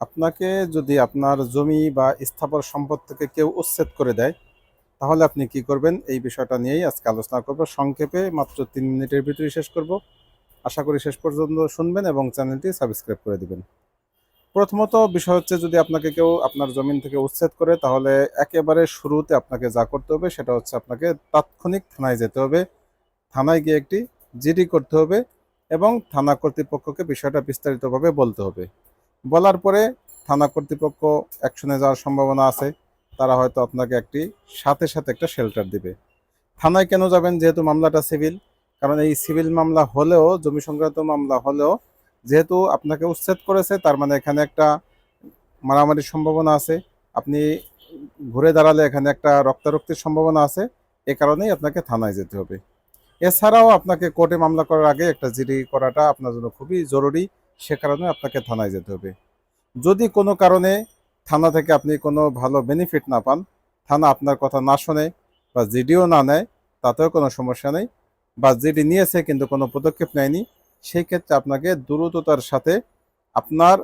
আপনাকে যদি আপনার জমি বা স্থাবর সম্পদ থেকে কেউ উচ্ছেদ করে দেয়, তাহলে আপনি কি করবেন? এই বিষয়টা নিয়েই আজকে আলোচনা করব। সংক্ষেপে মাত্র তিন মিনিটের ভিতরে শেষ করব। আশা করি শেষ পর্যন্ত শুনবেন এবং চ্যানেলটি সাবস্ক্রাইব করে দিবেন। প্রথমত বিষয় হচ্ছে, যদি আপনাকে কেউ আপনার জমিন থেকে উচ্ছেদ করে, তাহলে একেবারে শুরুতে আপনাকে যা করতে হবে, সেটা হচ্ছে আপনাকে তাৎক্ষণিক থানায় যেতে হবে। থানায় গিয়ে একটি জিডি করতে হবে এবং থানা কর্তৃপক্ষকে বিষয়টা বিস্তারিতভাবে বলতে হবে। বলার পরে থানা কর্তৃপক্ষ অ্যাকশনে যাওয়ার সম্ভাবনা আছে। তারা হয়তো আপনাকে একটি সাথে সাথে একটা শেল্টার দিবে। থানায় কেন যাবেন? যেহেতু মামলাটা সিভিল, কারণ এই সিভিল মামলা হলেও, জমি সংক্রান্ত মামলা হলেও যেহেতু আপনাকে উচ্ছেদ করেছে, তার মানে এখানে একটা মারামারির সম্ভাবনা আছে। আপনি ঘুরে দাঁড়ালে এখানে একটা রক্তারক্তির সম্ভাবনা আছে। এ কারণেই আপনাকে থানায় যেতে হবে। এছাড়াও আপনাকে কোর্টে মামলা করার আগে একটা জিডি করাটা আপনার জন্য খুবই জরুরি। সে কারণে আপনাকে থানায় যেতে হবে। যদি কোনো কারণে থানা থেকে আপনি কোনো ভালো বেনিফিট না পান, থানা আপনার কথা না শোনে বা জিডিও না নেয়, তাতেও কোনো সমস্যা নেই। বা জিডি নিয়েছে কিন্তু কোনো পদক্ষেপ নেয়নি সেই ক্ষেত্রে আপনাকে দ্রুততার সাথে আপনার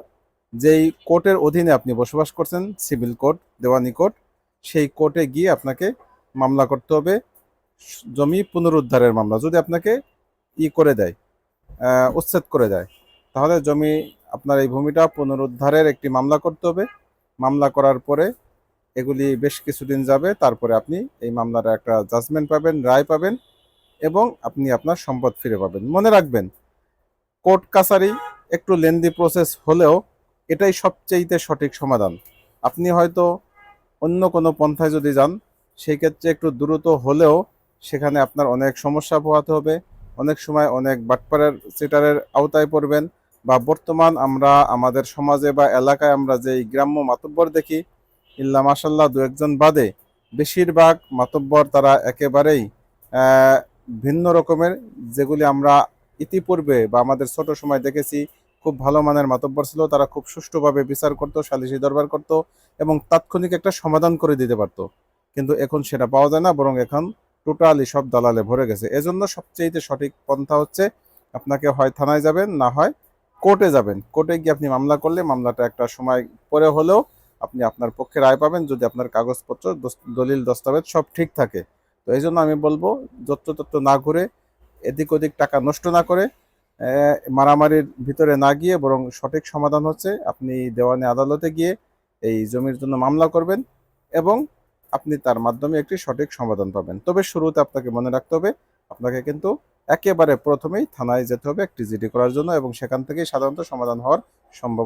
যেই কোর্টের অধীনে আপনি বসবাস করছেন, সিভিল কোর্ট, দেওয়ানি কোর্ট, সেই কোর্টে গিয়ে আপনাকে মামলা করতে হবে। জমি পুনরুদ্ধারের মামলা যদি আপনাকে ই করে দেয় উচ্ছেদ করে দেয় তাহলে জমি আপনার এই ভূমিটা পুনরুদ্ধারের একটি মামলা করতে হবে। মামলা করার পরে এগুলি বেশ কিছুদিন যাবে, তারপরে আপনি এই মামলার একটা জাজমেন্ট পাবেন, রায় পাবেন এবং আপনি আপনার সম্পদ ফিরে পাবেন। মনে রাখবেন, কোর্ট কাছারি একটু লেন্দি প্রসেস হলেও এটাই সবচেয়েতে সঠিক সমাধান। আপনি হয়তো অন্য কোনো পন্থায় যদি যান, সেই ক্ষেত্রে একটু দ্রুত হলেও সেখানে আপনার অনেক সমস্যা পোহাতে হবে, অনেক সময় অনেক বাটপাড়ের, সিটারের আওতায় পড়বেন বা বর্তমান আমরা আমাদের সমাজে বা এলাকায় আমরা যে গ্রাম্য মাতব্বর দেখি, ইল্লা মাসাল্লাহ দু একজন বাদে। বেশিরভাগ মাতব্বর তারা একেবারেই ভিন্ন রকমের, যেগুলি আমরা ইতিপূর্বে বা আমাদের ছোট সময় দেখেছি, খুব ভালো মানের মাতব্বর ছিল। তারা খুব সুষ্ঠুভাবে বিচার করত, সালিশি দরবার করত এবং তাৎক্ষণিক একটা সমাধান করে দিতে পারত। কিন্তু এখন সেটা পাওয়া যায় না, বরং এখন টোটালি সব দালালে ভরে গেছে। এজন্য সবচেয়ে সঠিক পন্থা হচ্ছে, আপনাকে হয় থানায় যাবেন, না হয় কোর্টে যাবেন। কোর্টে গিয়ে আপনি মামলা করলে মামলাটা একটা সময় পরে হলেও আপনি আপনার পক্ষে রায় পাবেন যদি আপনার কাগজপত্র দলিল, দস্তাবেজ সব ঠিক থাকে। তো এই জন্য আমি বলব, যত্রতত্র না ঘুরে, এদিক ওদিক টাকা নষ্ট না করে মারামারির ভিতরে না গিয়ে বরং সঠিক সমাধান হচ্ছে, আপনি দেওয়ানি আদালতে গিয়ে এই জমির জন্য মামলা করবেন এবং আপনি তার মাধ্যমে একটি সঠিক সমাধান পাবেন। তবে শুরুতে আপনাকে মনে রাখতে হবে, আপনাকে কিন্তু একেবারে প্রথমেই থানায় যেতে হবে একটি জিডি করার জন্য এবং সেখান থেকেই সাধারণত সমাধান হওয়ার সম্ভাবনা